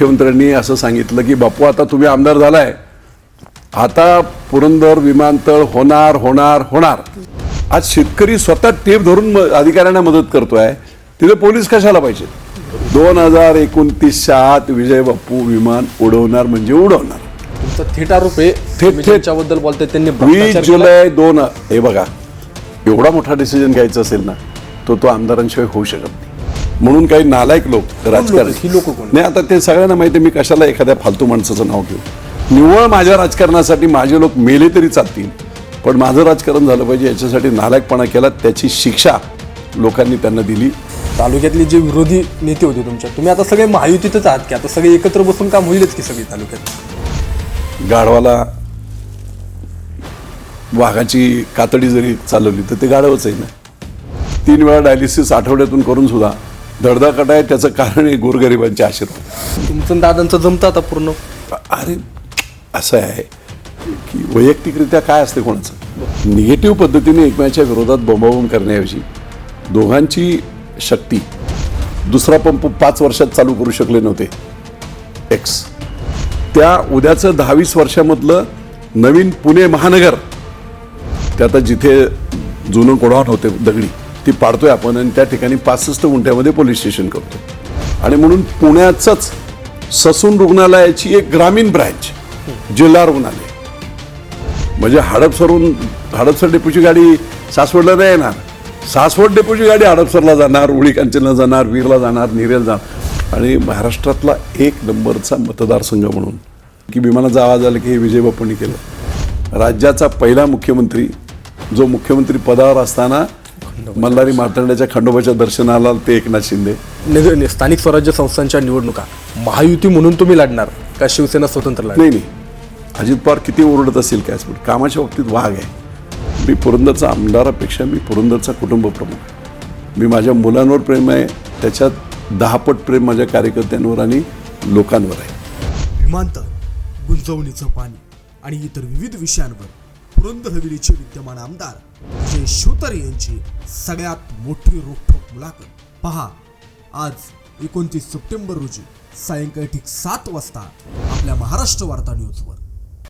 मुख्यमंत्र्यांनी असं सांगितलं की बापू आता तुम्ही आमदार झालाय. आता पुरंदर विमानतळ होणार होणार होणार. आज शेतकरी स्वतः टेप धरून अधिकाऱ्यांना मदत करतोय. तिथे पोलीस कशाला पाहिजे? दोन हजार एकोणतीसच्या आत विजय बाप्पू विमान उडवणार म्हणजे उडवणार. थेट आरोप आहे. बोलताय त्यांनी वीस. जुलै दोन हे बघा एवढा मोठा डिसिजन घ्यायचा असेल ना तो तो आमदारांशिवाय होऊ शकत नाही. म्हणून काही नालायक लोक राजकारणी. ही लोकं? नाही आता ते सगळ्यांना माहिती मी कशाला एखाद्या फालतू माणसाचं नाव घेऊ? निव्वळ माझ्या राजकारणासाठी माझे लोक मेले तरी चालतील पण माझं राजकारण झालं पाहिजे याच्यासाठी नालायकपणा केला त्याची शिक्षा लोकांनी त्यांना दिली. तालुक्यातले जे विरोधी नेते होते तुमच्या तुम्ही आता सगळे महायुतीतच आहात की आता सगळे एकत्र बसून काम होईलच की सगळी तालुक्यात? गाढवाला वाघाची कातडी जरी चालवली तर ते गाढवच आहे ना? तीन वेळा डायलिसिस आठवड्यातून करून सुद्धा धडधाकट आहे त्याचं कारण आहे गोरगरिबांचे आशीर्वाद. तुमचं दादांचं जमतं आता पूर्ण. अरे असं आहे की वैयक्तिकरित्या काय असते कोणाचं? निगेटिव्ह पद्धतीने एकमेकाच्या विरोधात बोंबाबोंब करण्याऐवजी दोघांची शक्ती दुसरा पंप पाच वर्षात चालू करू शकले नव्हते. एक्स त्या उद्याचं दहावीस वर्षामधलं नवीन पुणे महानगर ते आता जिथे जुनं कोडावण होते दगडी ती पाडतोय आपण आणि त्या ठिकाणी पासष्ट गुंठ्यामध्ये पोलीस स्टेशन करतो. आणि म्हणून पुण्याचंच ससून रुग्णालयाची एक ग्रामीण ब्रँच जिल्हा रुग्णालय. म्हणजे हडपसरून हडपसर डेपूची गाडी सासवडला नाही येणार. सासवड डेपूची गाडी हडपसरला जाणार उळी कांचनला जाणार वीरला जाणार निरेल जाणार. आणि महाराष्ट्रातला एक नंबरचा मतदारसंघ म्हणून की विमानाचा आवाज आला की हे विजय बाप्पांनी केलं. राज्याचा पहिला मुख्यमंत्री जो मुख्यमंत्री पदावर असताना मल्हारी मार्तंड्याच्या खंडोबाच्या दर्शनाला ते एकनाथ शिंदे. नि- स्थानिक स्वराज्य संस्थांच्या निवडणुका. महायुती म्हणून तुम्ही लढणार का शिवसेना स्वतंत्र लढणार? नाही नाही. अजित पवार किती ओरडत असेल काय पण कामाच्या बाबतीत वाघ आहे. मी पुरंदरचा आमदारापेक्षा मी पुरंदरचा कुटुंब प्रमुख आहे. मी माझ्या मुलांवर प्रेम आहे त्याच्यात दहापट प्रेम माझ्या कार्यकर्त्यांवर आणि लोकांवर आहे. विमानतळ गुंतवणुकीचं पाणी आणि इतर विविध विषयांवर पुरंदरहवेलीचे विद्यमान आमदार विजय शोतर यांची सगळ्यात मोठी रोखोक मुलाखत. पहा आज एकोणतीस सप्टेंबर रोजी सायंकाळी ठीक सात वाजता आपल्या महाराष्ट्र वार्ता न्यूजवर.